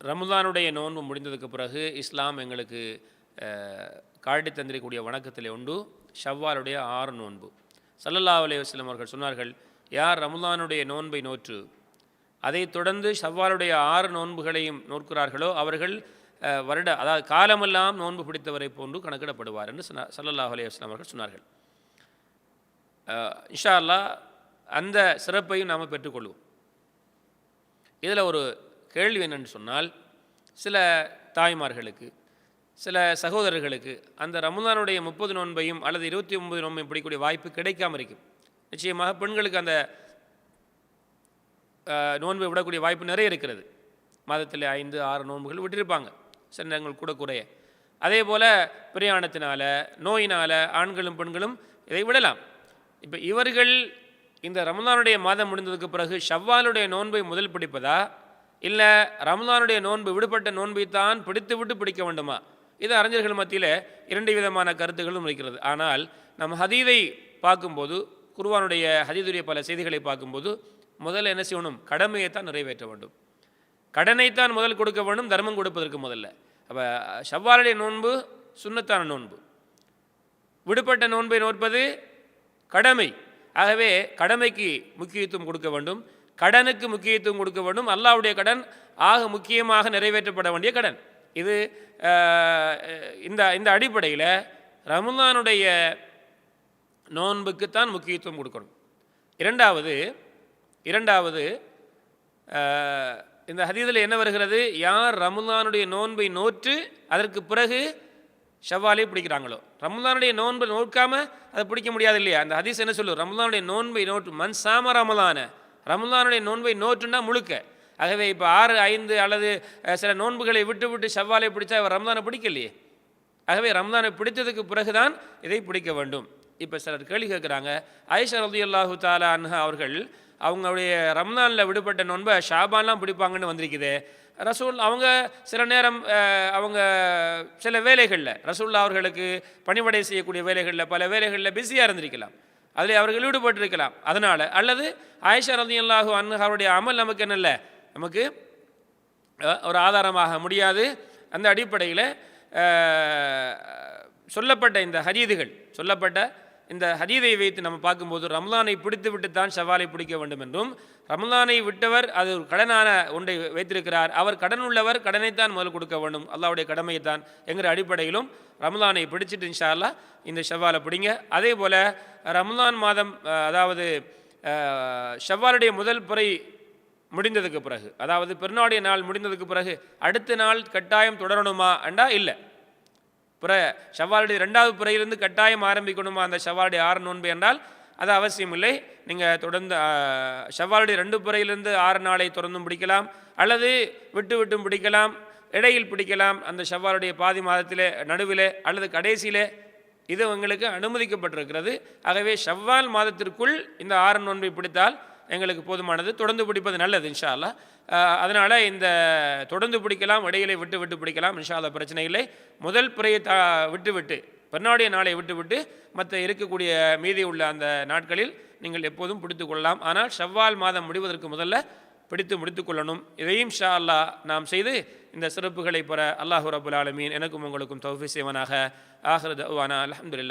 ரமதானுடைய நோன்பு முடிந்ததுக்கு பிறகு இஸ்லாம் எங்களுக்கு அஹ், காட்டி தந்திரக்கூடிய வணக்கத்தில் உண்டு. ஷவ்வாலுடைய ஆறு நோன்பு. சல்லல்லா அலைஹி அவர்கள் சொன்னார்கள் யார் ரமலானுடைய நோன்பை நோற்று. அதைத் தொடர்ந்து ஷவ்வாலுடைய ஆறு நோன்புகளையும் நோக்கிறார்களோ அவர்கள் வருட அதாவது காலமெல்லாம் நோன்பு பிடித்தவரை போன்று கணக்கிடப்படுவார் என்று சொன்னார் சல்லல்லாஹ் அலைஹி அவர்கள் சொன்னார்கள். இன்ஷா அல்லாஹ் அந்த சிறப்பையும் நாம் பெற்றுக்கொள்வோம். இதில் ஒரு கேள்வி என்னென்னு சொன்னால் சில தாய்மார்களுக்கு சில சகோதரர்களுக்கு அந்த ரமதானுடைய முப்பது நோன்பையும் அல்லது இருபத்தி ஒன்பது நோன்பையும் பிடிக்கக்கூடிய வாய்ப்பு கிடைக்காம இருக்கும். நிச்சயமாக பெண்களுக்கு அந்த நோன்பை விடக்கூடிய வாய்ப்பு நிறைய இருக்கிறது. மாதத்தில் ஐந்து ஆறு நோன்புகள் விட்டிருப்பாங்க. சில நேரங்கள் கூட குறைய. அதே போல் பிரயாணத்தினால நோயினால் ஆண்களும் பெண்களும் இதை விடலாம். இப்போ இவர்கள் இந்த ரமதானுடைய மாதம் முடிந்ததுக்கு பிறகு ஷவ்வாலுடைய நோன்பை முதல் பிடிப்பதா? இல்லை ரமதானுடைய நோன்பு விடுபட்ட நோன்பை தான் பிடித்து விட்டு பிடிக்க வேண்டுமா? இது அறிஞர்கள் மத்தியில் இரண்டு விதமான கருத்துகளும் இருக்கிறது. ஆனால் நம் ஹதீதை பார்க்கும்போது குருவானுடைய ஹதீதுடைய பல செய்திகளை பார்க்கும்போது முதல்ல என்ன செய்யணும்? கடமையைத்தான் நிறைவேற்ற வேண்டும். கடனைத்தான் முதல் கொடுக்க வேண்டும் தர்மம் கொடுப்பதற்கு முதல்ல. அப்போ ஷவ்வாலுடைய நோன்பு சுண்ணத்தான நோன்பு. விடுபட்ட நோன்பை நோற்பது கடமை. ஆகவே கடமைக்கு முக்கியத்துவம் கொடுக்க வேண்டும். கடனுக்கு முக்கியத்துவம் கொடுக்க வேண்டும். அல்லாவுடைய கடன் ஆக முக்கியமாக நிறைவேற்றப்பட வேண்டிய கடன். இது இந்த இந்த அடிப்படையில் ரமலானுடைய நோன்புக்குத்தான் முக்கியத்துவம் கொடுக்கணும். இரண்டாவது இரண்டாவது இந்த ஹதீதில் என்ன வருகிறது? யார் ரமலானுடைய நோன்பை நோற்று அதற்கு பிறகு ஷவ்வாலே பிடிக்கிறாங்களோ? ரமலானுடைய நோன்பை நோக்காமல் அதை பிடிக்க முடியாது இல்லையா? அந்த ஹதீஸ் என்ன சொல்லு ரமலானுடைய நோன்பை நோற்று. மண் சாம ரமலான ரமலானுடைய நோன்பை நோற்றுன்னா முழுக்க. ஆகவே இப்போ ஆறு ஐந்து அல்லது சில நோன்புகளை விட்டு விட்டு செவ்வாலை பிடிச்சா இவர் ரம்தானை பிடிக்கலையே? ஆகவே ரம்ஜானை பிடித்ததுக்கு பிறகுதான் இதை பிடிக்க வேண்டும். இப்போ சிலர் கேள்வி கேட்குறாங்க. ஐஷா ரதி அல்லாஹு தாலா அன்ஹா அவர்கள் அவங்களுடைய ரம்தானில் விடுபட்ட நோன்பை ஷாபான்லாம் பிடிப்பாங்கன்னு வந்திருக்குது. ரசூல் அவங்க சில நேரம் அவங்க சில வேலைகளில் ரசூல்லா அவர்களுக்கு பணிவடை செய்யக்கூடிய வேலைகளில் பல வேலைகளில் பிஸியாக இருந்திருக்கலாம். அதில் அவர்கள் ஈடுபட்டிருக்கலாம். அதனால் அல்லது ஆயிஷா ரதி அல்லாஹு அன்ஹா அவருடைய அமல் நமக்கு என்னல்ல? நமக்கு ஒரு ஆதாரமாக முடியாது. அந்த அடிப்படையில் சொல்லப்பட்ட இந்த ஹரீதுகள் சொல்லப்பட்ட இந்த ஹதீதை வைத்து நம்ம பார்க்கும்போது ரம்லானை பிடித்து விட்டு தான் ஷவாலை பிடிக்க வேண்டும் என்றும் ரம்லானை விட்டவர் அது ஒரு கடனான ஒன்றை வைத்திருக்கிறார். அவர் கடன் உள்ளவர் கடனைத்தான் முதல் கொடுக்க வேண்டும். அல்லாவுடைய கடமையை தான் என்கிற அடிப்படையிலும் ரம்லானை பிடிச்சிட்டு இன்ஷா அல்லாஹ் இந்த செவ்வாலை பிடிங்க. அதே போல் ரம்லான் மாதம் அதாவது அஹ், ஷவ்வாலுடைய முதல் புறை முடிந்ததுக்கு பிறகு அதாவது பெருநாடைய நாள் முடிந்ததுக்கு பிறகு அடுத்த நாள் கட்டாயம் தொடரணுமா அண்டா? இல்லை. புற ஷவ்வாலுடைய ரெண்டாவது புறையிலிருந்து கட்டாயம் ஆரம்பிக்கணுமா? அந்த ஷவ்வாலுடைய ஆறு நோன்பு என்றால் அது அவசியம் இல்லை நீங்கள் தொடர்ந்து ஷவ்வாலுடைய ரெண்டு புறையிலிருந்து ஆறு நாளை தொடர்ந்தும் பிடிக்கலாம். அல்லது விட்டு விட்டும் பிடிக்கலாம் இடையில் பிடிக்கலாம். அந்த ஷவ்வாலுடைய பாதி மாதத்திலே நடுவிலே அல்லது கடைசியிலே இது உங்களுக்கு அனுமதிக்கப்பட்டிருக்கிறது. ஆகவே ஷவ்வால் மாதத்திற்குள் இந்த ஆறு நோன்பை பிடித்தால் எங்களுக்கு போதுமானது. தொடர்ந்து பிடிப்பது நல்லது இன்ஷா அல்லாஹ் அதனால் இந்த தொடர்ந்து பிடிக்கலாம் இடையிலே விட்டு விட்டு பிடிக்கலாம் இன்ஷா அல்லாஹ் பிரச்சனை இல்லை. முதல் பிறையை த விட்டு விட்டு பெண்ணாடிய நாளை விட்டு விட்டு மற்ற இருக்கக்கூடிய மீதி உள்ள அந்த நாட்களில் நீங்கள் எப்போதும் பிடித்து கொள்ளலாம். ஆனால் செவ்வால் மாதம் முடிவதற்கு முதல்ல பிடித்து முடித்து கொள்ளணும். இதையும் ஷா அல்லாஹ் நாம் செய்து இந்த சிறப்புகளை பெற அல்லாஹு ரபுல் ஆலமீன். எனக்கும் உங்களுக்கும் தௌஃபி செய்வனாக. ஆஹ்ரத் அல்ஹம்துலில்லாஹ்.